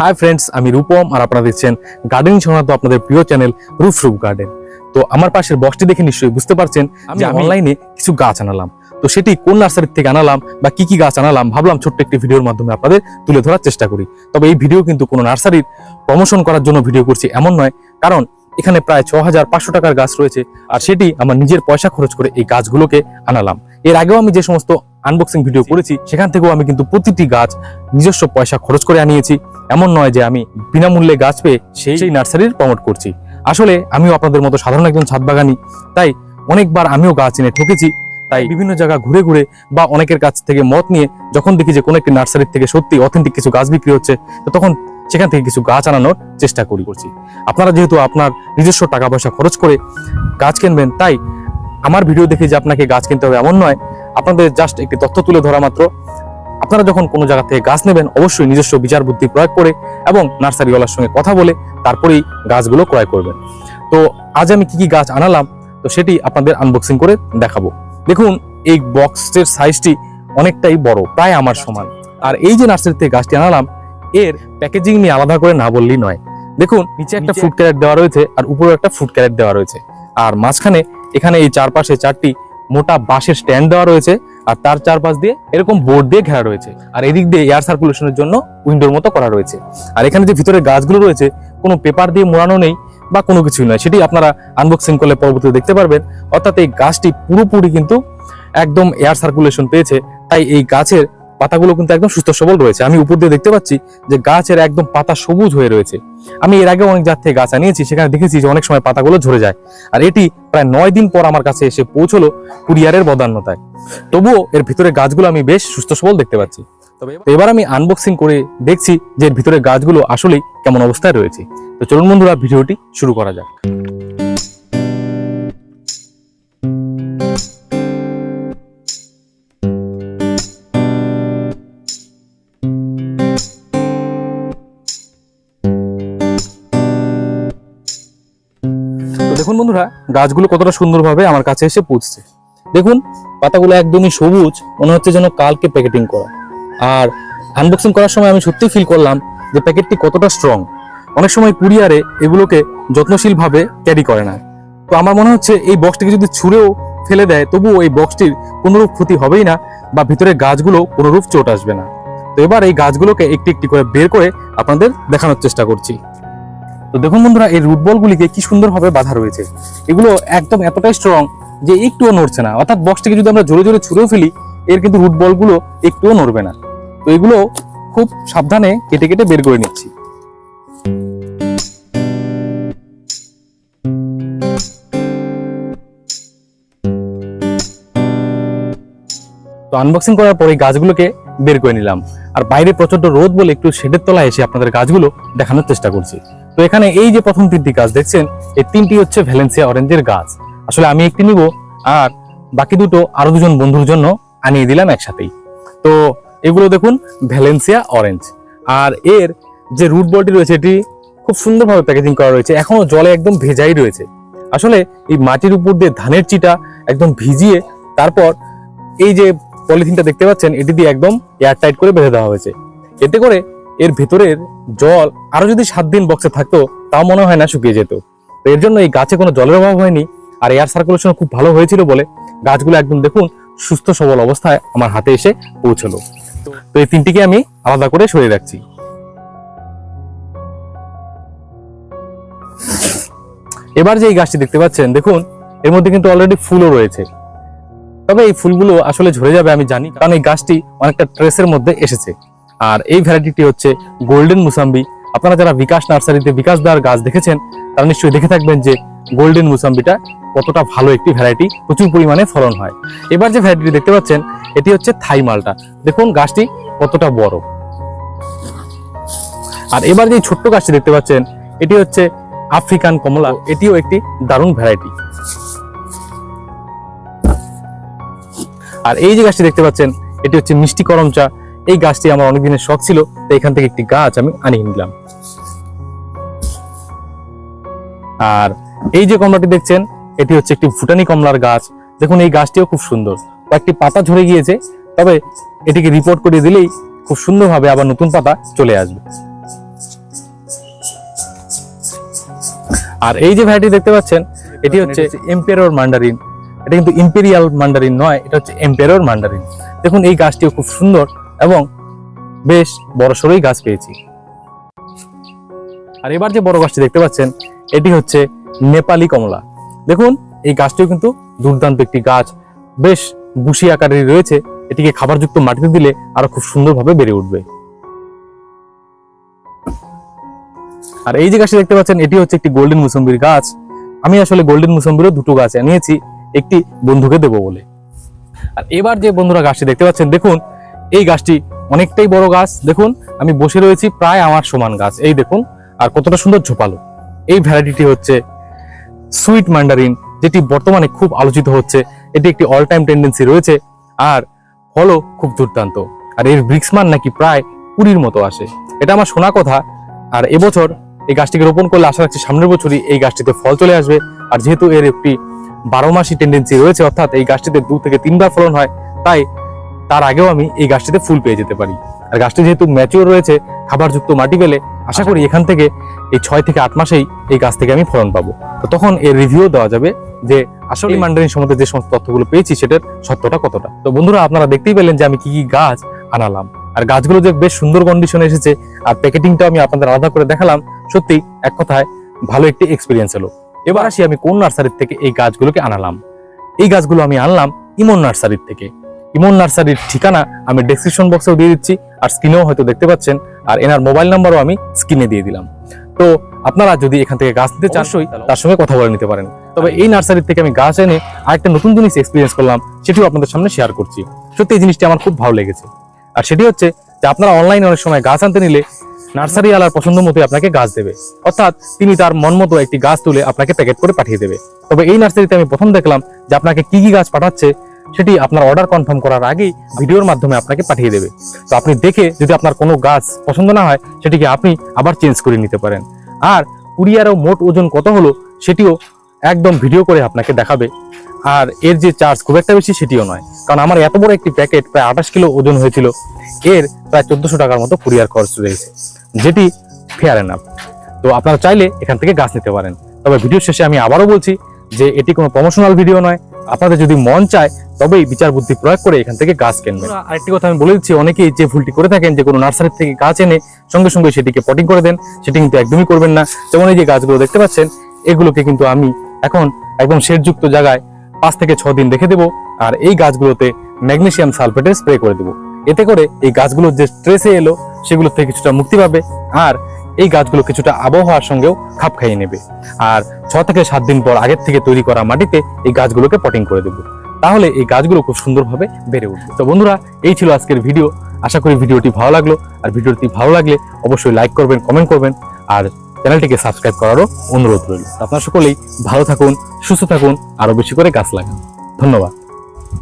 Hi friends আমি রূপম আর আপনারা দেখছেন গার্ডেনিং সংক্রান্ত আপনাদের প্রিয় চ্যানেল রুফ রুফ গার্ডেন তো আমার পাশের বক্সটি দেখে নিশ্চয়ই বুঝতে পারছেন যে আমি অনলাইনে কিছু গাছ আনালাম। তো সেটি কোন নার্সারির থেকে আনালাম বা কি কি গাছ আনালাম ভাবলাম ছোট্ট একটি ভিডিওর মাধ্যমে আপনাদের তুলে ধরার চেষ্টা করি। তবে এই ভিডিও কিন্তু কোনো নার্সারির প্রমোশন করার জন্য ভিডিও করছি এমন নয় কারণ এখানে প্রায় ছ হাজার পাঁচশো টাকার গাছ রয়েছে আর সেটি আমার নিজের পয়সা খরচ করে এই গাছগুলোকে আনালাম। এর আগেও আমি যে সমস্ত আনবক্সিং ভিডিও করেছি সেখান থেকেও আমি কিন্তু প্রতিটি গাছ নিজস্ব পয়সা খরচ করে আনিয়েছি। এমন নয় যে আমি বিনামূল্যে গাছ পেয়ে সেই সেই নার্সারির প্রমোট করছি। আসলে আমিও আপনাদের মতো সাধারণ একজন ছাদ বাগানি তাই অনেকবার আমিও গাছ এনে ঠকেছি। তাই বিভিন্ন জায়গা ঘুরে ঘুরে বা অনেকের কাছ থেকে মত নিয়ে যখন দেখি যে কোনো একটি নার্সারির থেকে সত্যি অথেন্টিক কিছু গাছ বিক্রি হচ্ছে তো তখন সেখান থেকে কিছু গাছ আনানোর চেষ্টা করি। করছি আপনারা যেহেতু আপনার নিজস্ব টাকা পয়সা খরচ করে গাছ কিনবেন তাই আমার ভিডিও দেখে যে আপনাকে গাছ কিনতে হবে এমন নয়। আপনাদের জাস্ট একটি তথ্য তুলে ধরা মাত্র। আপনারা যখন কোনো জায়গা থেকে গাছ নেবেন অবশ্যই নিজস্ব বিচার বুদ্ধি প্রয়োগ করে এবং নার্সারিওয়ালার সঙ্গে কথা বলে তারপরেই গাছগুলো ক্রয় করবেন। তো আজ আমি কি কি গাছ আনালাম তো সেটি আপনাদের আনবক্সিং করে দেখাবো। দেখুন এই বক্সের সাইজটি অনেকটাই বড় প্রায় আমার সমান। আর এই যে নার্সারি থেকে গাছটি আনালাম এর প্যাকেজিং নিয়ে আলাদা করে না বললেই নয়। দেখুন নিচে একটা ফুড ক্যারেট দেওয়া রয়েছে আর উপরে একটা ফুড ক্যারেট দেওয়া রয়েছে। আর মাঝখানে এখানে এই চারপাশে চারটি মোটা বাঁশের স্ট্যান্ড দেওয়া রয়েছে আর তার চারপাশ দিয়ে এরকম বোর্ড দিয়ে ঘেরা রয়েছে। আর এদিক দিয়ে এয়ার সার্কুলেশনের জন্য উইন্ডোর মতো করা রয়েছে। আর এখানে যে ভিতরে গাছগুলো রয়েছে, কোনো পেপার দিয়ে মোড়ানো নেই বা কোনো কিছুই নয়। সেটি আপনারা আনবক্সিং করলে পরবর্তীতে দেখতে পারবেন। অর্থাৎ এই গাছটি পুরোপুরি কিন্তু একদম এয়ার সার্কুলেশন পেয়েছে। তাই এই গাছের পাতাগুলো কিন্তু একদম সুস্থ সবল রয়েছে। আমি উপর দিয়ে দেখতে পাচ্ছি যে গাছের একদম পাতা সবুজ হয়ে রয়েছে। আমি এর আগে অনেক জাত থেকে গাছ আনিয়েছি সেখানে দেখেছি যে অনেক সময় পাতাগুলো ঝরে যায়। আর এটি প্রায় নয় দিন পর আমার কাছে এসে পৌঁছলো কুরিয়ারের বদান্যতায়। তবুও এর ভিতরে গাছগুলো আমি বেশ সুস্থ সবল দেখতে পাচ্ছি। তবে এবার আমি আনবক্সিং করে দেখছি যে এর ভিতরে গাছগুলো আসলেই কেমন অবস্থায় রয়েছে। তো চলুন বন্ধুরা ভিডিওটি শুরু করা যাক। দেখুন বন্ধুরা, গাছগুলো কতটা সুন্দরভাবে আমার কাছে এসে পৌঁছছে দেখুন, পাতাগুলো একদমই সবুজ, মনে হচ্ছে যেন কালকে প্যাকেটিং করা। আর আনবক্সিং করার সময় আমি সত্যি ফিল করলাম যে প্যাকেটটি কতটা স্ট্রং অনেক সময় কুরিয়ারে এগুলোকে যত্নশীলভাবে ক্যারি করে না। তো আমার মনে হচ্ছে এই বক্সটিকে যদি ছুঁড়েও ফেলে দেয়, তবুও এই বক্সটির কোনোরূপ ক্ষতি হবেই না বা ভিতরে গাছগুলো কোনোরূপ চোট আসবে না। তো এবার এই গাছগুলোকে একটি একটি করে বের করে আপনাদের দেখানোর চেষ্টা করছি। তো দেখুন বন্ধুরা, এই রুট বলগুলিকে কি সুন্দরভাবে বাঁধা রয়েছে। এগুলো একদম এতটাই স্ট্রং যে একটুও নড়ছে না। অর্থাৎ বক্সটিকে যদি আমরা জোরে জোরে ছুঁড়েও ফেলি, এর কিন্তু রুট বলগুলো একটুও নড়বে না। তো এগুলো খুব সাবধানে কেটে কেটে বের করে নিচ্ছি। তো আনবক্সিং করার পরে গাছগুলোকে বের করে নিলাম। আর বাইরে প্রচণ্ড রোদ বলে একটু শেডের তলায় এসে আপনাদের গাছগুলো দেখানোর চেষ্টা করছি। তো এখানে এই যে প্রথম তিনটি গাছ, দেখছেন? এই তিনটি হচ্ছে ভ্যালেন্সিয়া অরেঞ্জের গাছ। আসলে আমি একটি নিব আর বাকি দুটো আরও দুজন বন্ধুর জন্য আনিয়ে দিলাম একসাথেই। তো এগুলো দেখুন, ভ্যালেন্সিয়া অরেঞ্জ। আর এর যে রুট বলটি রয়েছে, এটি খুব সুন্দরভাবে প্যাকেজিং করা রয়েছে। এখনও জলে একদম ভেজাই রয়েছে। আসলে এই মাটির উপর দিয়ে ধানের চিটা একদম ভিজিয়ে তারপর এই যে পলিথিনটা দেখতে পাচ্ছেন, এটি দিয়ে একদম এয়ার টাইট করে বেঁধে দেওয়া হয়েছে। এতে করে এর ভেতরের জল আরও যদি সাত দিন বক্সে থাকতো, তাও মনে হয় না শুকিয়ে যেত। তো এর জন্য এই গাছে কোনো জলের অভাব হয়নি, আর এয়ার সার্কুলেশন খুব ভালো হয়েছিল বলে গাছগুলো একদম দেখুন সুস্থ সবল অবস্থায় আমার হাতে এসে পৌঁছলো। তো এই তিনটিকে আমি আলাদা করে সরিয়ে রাখছি। এবার যে এই গাছটি দেখতে পাচ্ছেন, দেখুন, এর মধ্যে কিন্তু অলরেডি ফুলও রয়েছে। তবে এই ফুলগুলো আসলে ঝরে যাবে আমি জানি, কারণ এই গাছটি অনেকটা ট্রেসের মধ্যে এসেছে। আর এই ভ্যারাইটিটি হচ্ছে গোল্ডেন মুসাম্বি আপনারা যারা বিকাশ নার্সারিতে বিকাশ দেওয়ার গাছ দেখেছেন, তারা নিশ্চয়ই দেখে থাকবেন যে গোল্ডেন মুসাম্বিটা কতটা ভালো একটি ভ্যারাইটি প্রচুর পরিমাণে ফলন হয়। এবার যে ভ্যারাইটি দেখতে পাচ্ছেন, এটি হচ্ছে থাই মালটা। দেখুন গাছটি কতটা বড়। আর এবার যে ছোট্ট গাছটি দেখতে পাচ্ছেন, এটি হচ্ছে আফ্রিকান কমলা এটিও একটি দারুণ ভ্যারাইটি আর এই যে গাছটি দেখতে পাচ্ছেন, এটি হচ্ছে মিষ্টি করমচা। এই গাছটি আমার অনেকদিনের শখ ছিল তো এখান থেকে একটি গাছ আমি আনিয়ে নিলাম। আর এই যে কমলাটি দেখছেন, এটি হচ্ছে একটি ভুটানি কমলার গাছ। দেখুন, এই গাছটিও খুব সুন্দর। কয়েকটি পাতা ঝরে গিয়েছে, তবে এটিকে রিপোর্ট করে দিলেই খুব সুন্দরভাবে আবার নতুন পাতা চলে আসবে। আর এই যে ভ্যারাইটি দেখতে পাচ্ছেন, এটি হচ্ছে এম্পেরর মান্ডারিন এটা কিন্তু ইম্পেরিয়াল মান্ডারিন নয়, এটা হচ্ছে এম্পেরর মান্ডারিন দেখুন, এই গাছটিও খুব সুন্দর। এবং বেশ বড় সড়োই গাছ পেয়েছি। আর এবার যে বড় গাছটি দেখতে পাচ্ছেন, এটি হচ্ছে নেপালি কমলা। দেখুন, এই গাছটিও কিন্তু দুর্দান্ত একটি গাছ। বেশ বুশি আকারের রয়েছে। এটিকে খাবারযুক্ত মাটিতে দিলে আরও খুব সুন্দরভাবে বেড়ে উঠবে। আর এই যে গাছটি দেখতে পাচ্ছেন, এটি হচ্ছে একটি গোল্ডেন মুসম্বির গাছ। আমি আসলে গোল্ডেন মুসম্বিরও দুটো গাছ আনিয়েছি একটি বন্ধুকে দেবো বলে। আর এবার যে বন্ধুরা গাছটি দেখতে পাচ্ছেন, দেখুন এই গাছটি অনেকটাই বড় গাছ। দেখুন, আমি বসে রয়েছি প্রায় আমার সমান গাছ। এই দেখুন, আর কতটা সুন্দর ঝোপালো। এই ভ্যারাইটিটি হচ্ছে সুইট মান্ডারিন যেটি বর্তমানে খুব আলোচিত হচ্ছে। এটি একটি অল টাইম টেন্ডেন্সি রয়েছে, আর ফলও খুব দুর্দান্ত। আর এর ব্রিক্সমান নাকি প্রায় কুড়ির মতো আসে। এটা আমার শোনা কথা, আর এবছর এই গাছটিকে রোপণ করলে আশা রাখছি সামনের বছরই এই গাছটিতে ফল চলে আসবে। আর যেহেতু এর একটি বারো মাসি টেন্ডেন্সি রয়েছে, অর্থাৎ এই গাছটিতে দু থেকে তিনবার ফলন হয়, তাই তার আগেও আমি এই গাছটিতে ফুল পেয়ে যেতে পারি। আর গাছটি যেহেতু ম্যাচিওর রয়েছে খাবারযুক্ত মাটি পেলে আশা করি এখান থেকে এই ছয় থেকে আট মাসেই এই গাছ থেকে আমি ফলন পাবো। তো তখন এর রিভিউ দেওয়া যাবে যে আসলে মান্ডারিন সম্বন্ধে যে সমস্ত তথ্যগুলো পেয়েছি সেটার সত্যটা কতটা। তো বন্ধুরা আপনারা দেখতেই পেলেন যে আমি কি কি গাছ আনালাম। আর গাছগুলো যে বেশ সুন্দর কন্ডিশনে এসেছে আর প্যাকেটিংটা আমি আপনাদের আলাদা করে দেখালাম সত্যি এক কথায় ভালো একটি এক্সপিরিয়েন্স হলো এবার আসি আমি কোন নার্সারির থেকে এই গাছগুলোকে আনালাম। এই গাছগুলো আমি আনলাম ইমন নার্সারির থেকে। ইমন নার্সারির ঠিকানা আমি ডেসক্রিপশন বক্সেও দিয়ে দিচ্ছি আর স্ক্রিনেও হয়তো দেখতে পাচ্ছেন আর এনার মোবাইল নাম্বারও আমি স্ক্রিনে দিয়ে দিলাম। তো আপনারা যদি এখান থেকে গাছ নিতে চান তার সঙ্গে কথা বলে নিতে পারেন। তবে এই নার্সারি থেকে আমি গাছ এনে আরেকটা নতুন জিনিস এক্সপিরিয়েন্স করলাম সেটিও আপনাদের সামনে শেয়ার করছি। সত্যি এই জিনিসটি আমার খুব ভালো লেগেছে। আর সেটি হচ্ছে যে আপনারা অনলাইনে অনেক সময় গাছ আনতে নিলে নার্সারি আলার পছন্দ মতোই আপনাকে গাছ দেবে। অর্থাৎ তিনি তার মন মতো একটি গাছ তুলে আপনাকে প্যাকেট করে পাঠিয়ে দেবে। তবে এই নার্সারিতে আমি প্রথম দেখলাম যে আপনাকে কি কি গাছ পাঠাচ্ছে সেটি আপনার অর্ডার কনফার্ম করার আগেই ভিডিওর মাধ্যমে আপনাকে পাঠিয়ে দেবে। তো আপনি দেখে যদি আপনার কোনো গাছ পছন্দ না হয়, সেটিকে আপনি আবার চেঞ্জ করে নিতে পারেন। আর কুরিয়ারও মোট ওজন কত হলো, সেটিও একদম ভিডিও করে আপনাকে দেখাবে। আর এর যে চার্জ খুব একটা বেশি, সেটিও নয়। কারণ আমার এত বড় একটি প্যাকেট প্রায় আঠাশ কিলো ওজন হয়েছিল। এর প্রায় চোদ্দশো টাকার মতো কুরিয়ার খরচ রয়েছে। যেটি ফেয়ার এনাফ তো আপনারা চাইলে এখান থেকে গাছ নিতে পারেন। তবে ভিডিও শেষে আমি আবারও বলছি যে, এটি কোনো প্রমোশনাল ভিডিও নয়। আপনাদের যদি মন চায় তবেই বিচার বুদ্ধি প্রয়োগ করে এখান থেকে গাছ কিনবেন। আরেকটি কথা আমি বলে দিচ্ছি অনেকেই যে ভুলটি করে থাকেন যে কোনো নার্সারি থেকে গাছ এনে সঙ্গে সঙ্গে সেটিকে পটিং করে দেন সেটি কিন্তু একদমই করবেন না। যেমন এই যে গাছগুলো দেখতে পাচ্ছেন এগুলোকে কিন্তু আমি এখন একদম শেডযুক্ত জায়গায় পাঁচ থেকে ছ দিন রেখে দেবো আর এই গাছগুলোতে ম্যাগনেশিয়াম সালফেটের স্প্রে করে দেবো। এতে করে এই গাছগুলোর যে স্ট্রেসে এলো সেগুলো থেকে কিছুটা মুক্তি পাবে আর এই গাছগুলো কিছুটা আবহাওয়ার সঙ্গেও খাপ খাইয়ে নেবে। আর ছ থেকে সাত দিন পর আগের থেকে তৈরি করা মাটিতে এই গাছগুলোকে পটিং করে দেবো। তাহলে এই গাছগুলো খুব সুন্দরভাবে বেড়ে উঠবে। তো বন্ধুরা, এই ছিল আজকের ভিডিও। আশা করি ভিডিওটি ভালো লাগল। আর ভিডিওটি ভালো লাগলে অবশ্যই লাইক করবেন কমেন্ট করবেন। আর চ্যানেলটিকে সাবস্ক্রাইব করারও অনুরোধ রইল। আপনার সকলেই ভালো থাকুন, সুস্থ থাকুন আরও বেশি করে গাছ লাগান। ধন্যবাদ।